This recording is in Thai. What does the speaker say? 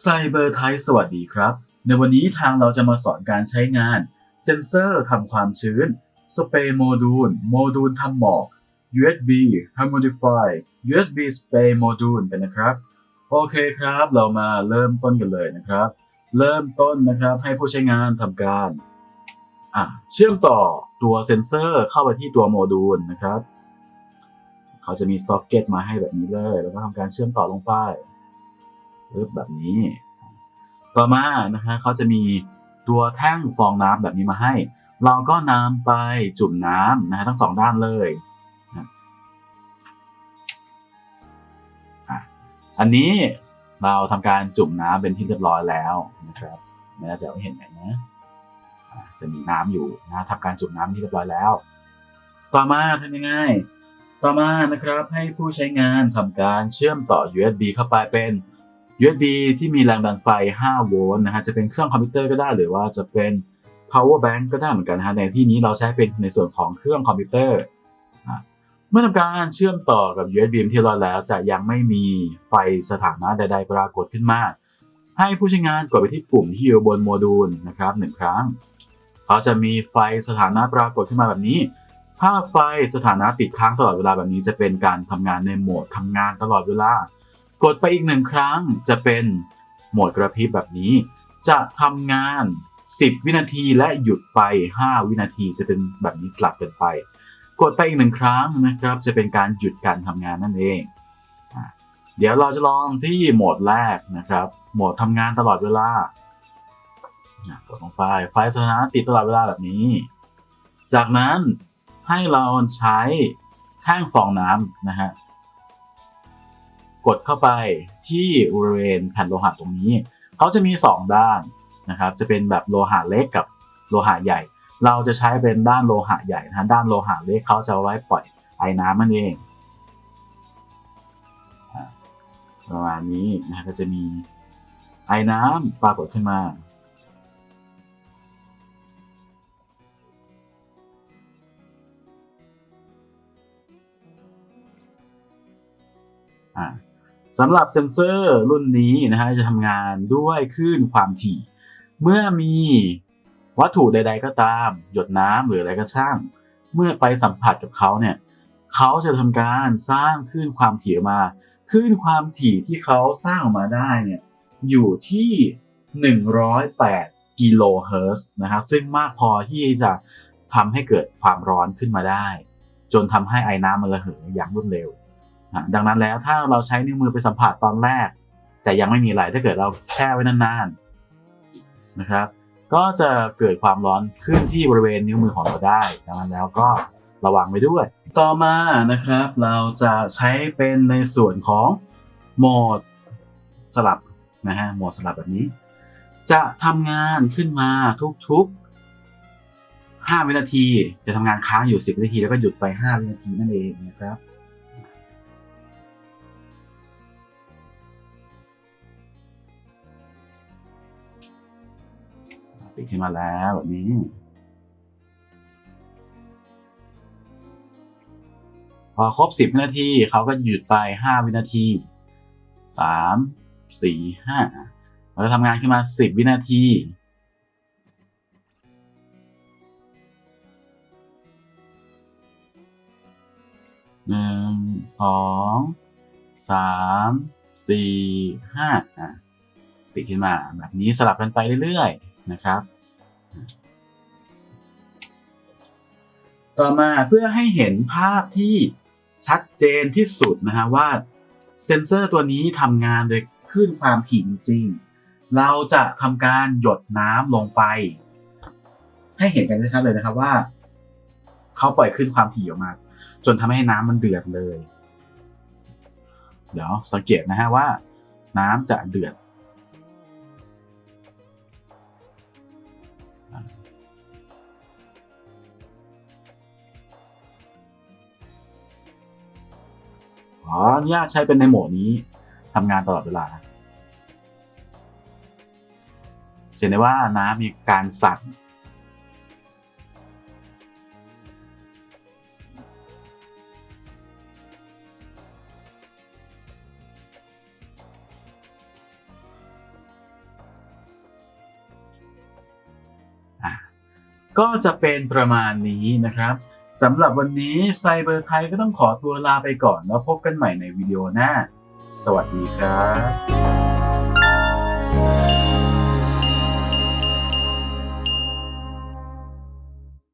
ไซเบอร์ไทยสวัสดีครับ ในวันนี้ทางเราจะมาสอนการใช้งาน เซ็นเซอร์ทำความชื้น สเปรย์โมดูล โมดูลทำหมอก USB Humidify USB Spray Module กันนะครับ โอเคครับ เรามาเริ่มต้นกันเลยนะครับ เริ่มต้นนะครับให้ผู้ใช้งานทำการเชื่อมต่อตัวเซ็นเซอร์เข้าไปที่ตัวโมดูลนะครับ เขาจะมีซ็อกเก็ตมาให้แบบนี้เลย แล้วก็ทำการเชื่อมต่อลงไป ปึ๊บแบบนี้ ต่อมานะฮะเขาจะมีตัวแท่งฟองน้ำแบบนี้มาให้ เราก็นำไปจุ่มน้ำนะฮะทั้งสองด้านเลยอันนี้เราทำการจุ่มน้ำเป็นที่เรียบร้อยแล้วนะครับน่ใจว่าเห็นไหมนะจะมีน้ำอยู่นะทำการจุ่มน้ำที่เรียบร้อยแล้ว ต่อมาทำยังไงต่อมานะครับให้ผู้ใช้งานทำการเชื่อมต่อ USB เข้าไปเป็น USB ที่มีแรงดันไฟ 5 โวลต์นะฮะ จะเป็นเครื่องคอมพิวเตอร์ก็ได้หรือว่าจะเป็น power bank ก็ได้เหมือนกันนะฮะ ในที่นี้เราใช้เป็นในส่วนของเครื่องคอมพิวเตอร์ เมื่อทำการเชื่อมต่อกับ USB ที่รอดแล้ว จะยังไม่มีไฟสถานะใด ๆ ปรากฏขึ้นมา ให้ผู้ใช้งานกดไปที่ปุ่มที่อยู่บนโมดูลนะครับหนึ่งครั้ง เขาจะมีไฟสถานะปรากฏขึ้นมาแบบนี้ถ้าไฟสถานะปิดค้างตลอดเวลาแบบนี้จะเป็นการทำงานในโหมดทำงานตลอดเวลา กดไปอีกหนึ่งครั้งจะเป็นโหมดกระพริบแบบนี้ จะทำงาน 10 วินาทีและหยุดไป 5 วินาทีจะเป็นแบบนี้สลับกันไป กดไปอีกหนึ่งครั้งนะครับ จะเป็นการหยุดการทำงานนั่นเอง เดี๋ยวเราจะลองที่โหมดแรกนะครับ โหมดทำงานตลอดเวลากดลงไปไฟสถานะติดตลอดเวลาแบบนี้ จากนั้นให้เราใช้แท่งฟองน้ำนะฮะ กดเข้าไปที่บริเวณแผ่นโลหะตรงนี้ เขาจะมี 2 ด้านนะครับ จะเป็นแบบโลหะเล็กกับโลหะใหญ่ เราจะใช้เป็นด้านโลหะใหญ่นะด้านโลหะเล็กเขาจะไว้ปล่อยไอ้น้ำมันเองประมาณนี้นะฮะก็จะมีไอ้น้ำปรากฏขึ้นมาอ่า สำหรับเซนเซอร์รุ่นนี้นะฮะจะทำงานด้วยคลื่นความถี่ เมื่อมีวัตถุใด ๆ ก็ตาม หยดน้ำหรืออะไรก็ช่าง เมื่อไปสัมผัสกับเขาเนี่ยเขาจะทำการสร้างคลื่นความถี่มาคลื่นความถี่ที่เขาสร้างออกมาได้เนี่ยอยู่ที่ 108 กิโลเฮิรตซ์นะฮะซึ่งมากพอที่จะทำให้เกิดความร้อนขึ้นมาได้ จนทำให้ไอ้น้ำมันระเหยอย่างรวดเร็ว ดังนั้นแล้วถ้าเราใช้นิ้วมือไปสัมผัสตอนแรก แต่ยังไม่มีอะไรถ้าเกิดเราแช่ไว้นานๆนะครับ ก็จะเกิดความร้อนขึ้นที่บริเวณนิ้วมือของเราได้ ดังนั้นแล้วก็ระวังไว้ด้วย ต่อมานะครับ เราจะใช้เป็นในส่วนของโหมดสลับนะฮะโหมดสลับแบบนี้ จะทำงานขึ้นมาทุกๆ 5 วินาที จะทำงานค้างอยู่ 10 วินาทีแล้วก็หยุดไป 5 วินาทีนั่นเองนะครับ ติดขึ้นมาแล้วแบบนี้ พอครบ 10วินาทีเขาก็หยุดไป 5 วินาที 3 4 5เราจะทำงานขึ้นมา 10 วินาทีหนึ่งสองสามสี่ห้าติดขึ้นมาแบบนี้สลับกันไปเรื่อยๆ นะครับ ต่อมาเพื่อให้เห็นภาพที่ชัดเจนที่สุดนะฮะว่าเซนเซอร์ตัวนี้ทำงานโดยคลื่นความถี่จริง เราจะทำการหยดน้ำลงไป ให้เห็นกันชัดเลยนะครับว่า เขาปล่อยคลื่นความถี่ออกมา จนทำให้น้ำมันเดือดเลย เดี๋ยวสังเกตนะฮะว่า น้ำจะเดือด ขออนุญาตใช้เป็นในโหมดนี้ทำงานตลอดเวลาเห็นได้ว่าน้ำมีการสั่น ก็จะเป็นประมาณนี้นะครับสำหรับวันนี้ไซเบอร์ไทยก็ต้องขอตัวลาไปก่อนแล้วพบกันใหม่ในวิดีโอหน้า สวัสดีครับ